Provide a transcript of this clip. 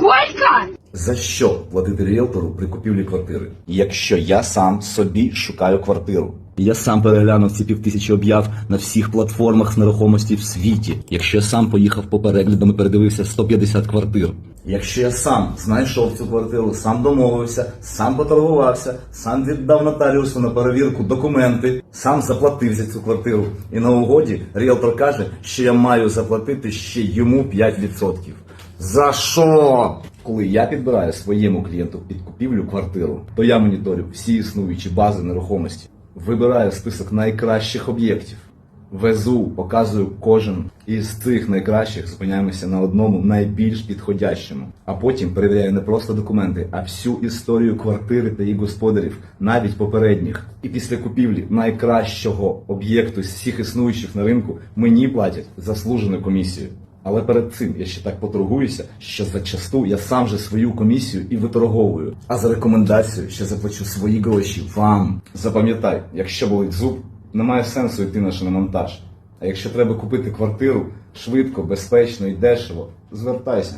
Сколько? За що платити ріелтору при купівлі квартири? Якщо я сам собі шукаю квартиру. Я сам переглянув ці півтисячі об'яв на всіх платформах з нерухомості в світі. Якщо я сам поїхав по переглядам і передивився 150 квартир. Якщо я сам знайшов цю квартиру, сам домовився, сам поторгувався, сам віддав нотаріусу на перевірку документи, сам заплатив за цю квартиру. І на угоді ріелтор каже, що я маю заплатити ще йому 5%. За що? Коли я підбираю своєму клієнту під купівлю квартиру, то я моніторю всі існуючі бази нерухомості, вибираю список найкращих об'єктів, везу, показую кожен із цих найкращих, зупиняємося на одному найбільш підходящому. А потім перевіряю не просто документи, а всю історію квартири та її господарів, навіть попередніх. І після купівлі найкращого об'єкту з всіх існуючих на ринку мені платять заслужену комісію. Але перед цим я ще так поторгуюся, що зачасту я сам же свою комісію і виторговую. А за рекомендацію ще заплачу свої гроші вам. Запам'ятай, якщо болить зуб, немає сенсу йти на шиномонтаж. А якщо треба купити квартиру швидко, безпечно і дешево, звертайся.